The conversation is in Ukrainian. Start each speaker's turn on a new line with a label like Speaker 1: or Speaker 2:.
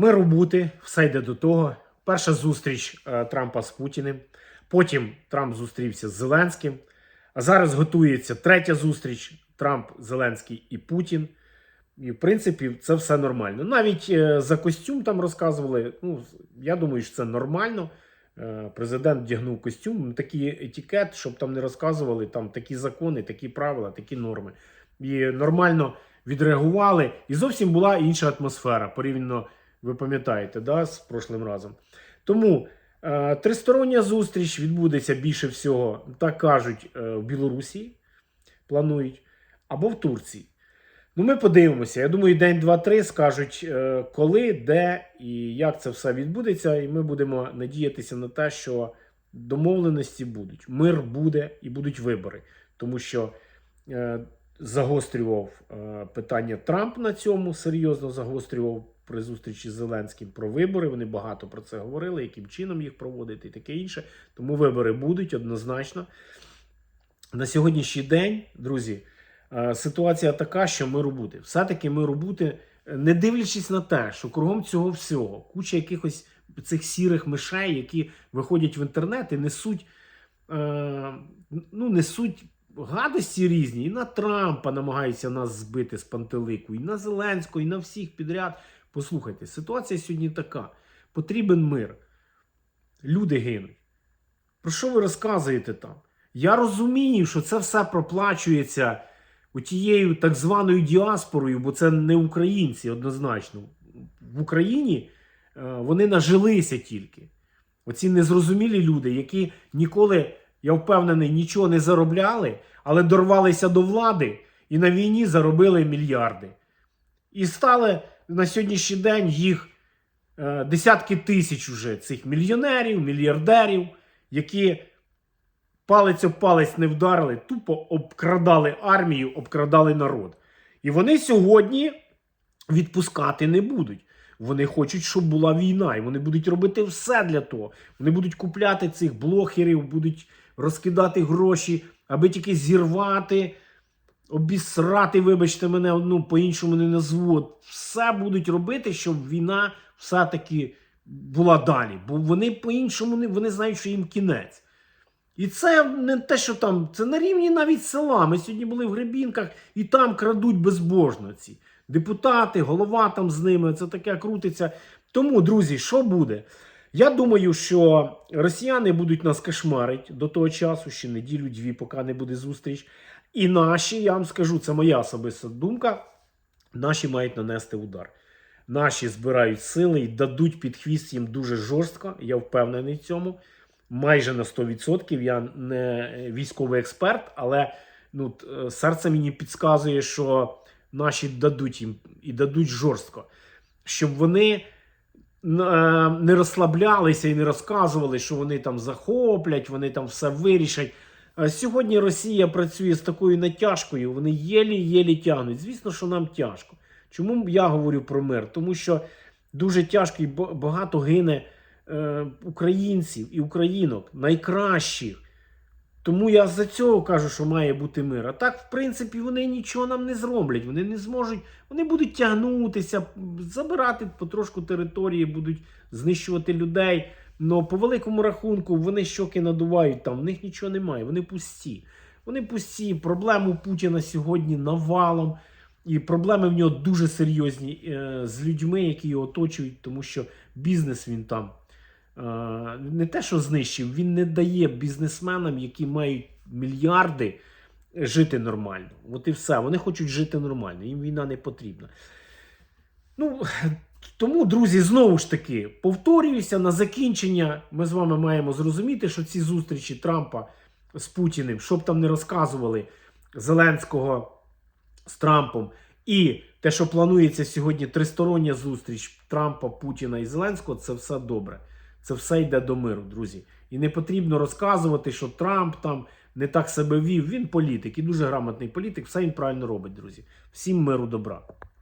Speaker 1: Миру бути, все йде до того. Перша зустріч е, Трампа з Путіним. Потім Трамп зустрівся з Зеленським. А зараз готується третя зустріч Трамп, Зеленський і Путін. І, в принципі, це все нормально. Навіть е, за костюм там розказували. Ну, я думаю, що це нормально. Е, Президент вдягнув костюм, такий етикет, щоб там не розказували там такі закони, такі правила, такі норми. І нормально відреагували. І зовсім була інша атмосфера, порівняно, ви пам'ятаєте, да, з прошлим разом. Тому е, тристороння зустріч відбудеться більше всього, так кажуть, е, в Білорусі планують, або в Турції. Ну, ми подивимося. Я думаю, день, два-три скажуть, е, коли, де і як це все відбудеться. І ми будемо надіятися на те, що домовленості будуть, мир буде і будуть вибори. Тому що е, загострював е, питання Трамп на цьому, серйозно загострював при зустрічі з Зеленським про вибори. Вони багато про це говорили, яким чином їх проводити і таке інше. Тому вибори будуть однозначно. На сьогоднішній день, друзі, е, ситуація така, що миру буде. Все-таки миру буде, е, не дивлячись на те, що кругом цього всього куча якихось цих сірих мишей, які виходять в інтернет і несуть, е, ну, несуть гадості різні. І на Трампа намагаються нас збити з пантелику, і на Зеленського, і на всіх підряд. Послухайте, ситуація сьогодні така: потрібен мир. Люди гинуть. Про що ви розказуєте там? Я розумію, що це все проплачується тією так званою діаспорою, бо це не українці однозначно. В Україні е, вони нажилися тільки. Оці незрозумілі люди, які ніколи, я впевнений, нічого не заробляли, але дорвалися до влади і на війні заробили мільярди. І стали на сьогоднішній день їх е, десятки тисяч уже цих мільйонерів, мільярдерів, які палець об палець не вдарили, тупо обкрадали армію, обкрадали народ. І вони сьогодні відпускати не будуть. Вони хочуть, щоб була війна, і вони будуть робити все для того. Вони будуть купляти цих блогерів, будуть розкидати гроші, аби тільки зірвати, обісрати, вибачте мене, ну по-іншому не назву. От Все будуть робити, щоб війна все-таки була далі. Бо вони по-іншому не вони знають, що їм кінець. І це не те, що там, це на рівні навіть села. Ми сьогодні були в Гребінках і там крадуть безбожно ці депутати, голова там з ними. Це таке крутиться. Тому, друзі, що буде? Я думаю, що росіяни будуть нас кошмарити до того часу, ще неділю-дві, поки не буде зустріч. І наші, я вам скажу, це моя особиста думка. Наші мають нанести удар. Наші збирають сили і дадуть під хвіст їм дуже жорстко. Я впевнений в цьому. Майже на 100%. Я не військовий експерт, але ну, е, серце мені підказує, що наші дадуть їм і дадуть жорстко, щоб вони е, не розслаблялися і не розказували, що вони там захоплять, вони там все вирішать. Сьогодні Росія працює з такою натяжкою, вони єлі-єлі тягнуть. Звісно, що нам тяжко. Чому я говорю про мир? Тому що дуже тяжко і багато гине е, українців і українок, найкращих. Тому я за цього кажу, що має бути мир. А так, в принципі, вони нічого нам не зроблять. Вони не зможуть, вони будуть тягнутися, забирати потрошку території, будуть знищувати людей. Но по великому рахунку вони щоки надувають там, в них нічого немає, вони пусті. Вони пусті. Проблем у Путіна сьогодні навалом. І проблеми в нього дуже серйозні е, з людьми, які його оточують, тому що бізнес він там е, не те, що знищив, він не дає бізнесменам, які мають мільярди, жити нормально. От і все. Вони хочуть жити нормально, їм війна не потрібна. Ну, тому, друзі, знову ж таки, повторююся, на закінчення ми з вами маємо зрозуміти, що ці зустрічі Трампа з Путіним, щоб там не розказували Зеленського з Трампом, і те, що планується сьогодні тристороння зустріч Трампа, Путіна і Зеленського, це все добре. Це все йде до миру, друзі. І не потрібно розказувати, що Трамп там не так себе вів. Він політик і дуже грамотний політик. Все він правильно робить, друзі. Всім миру добра.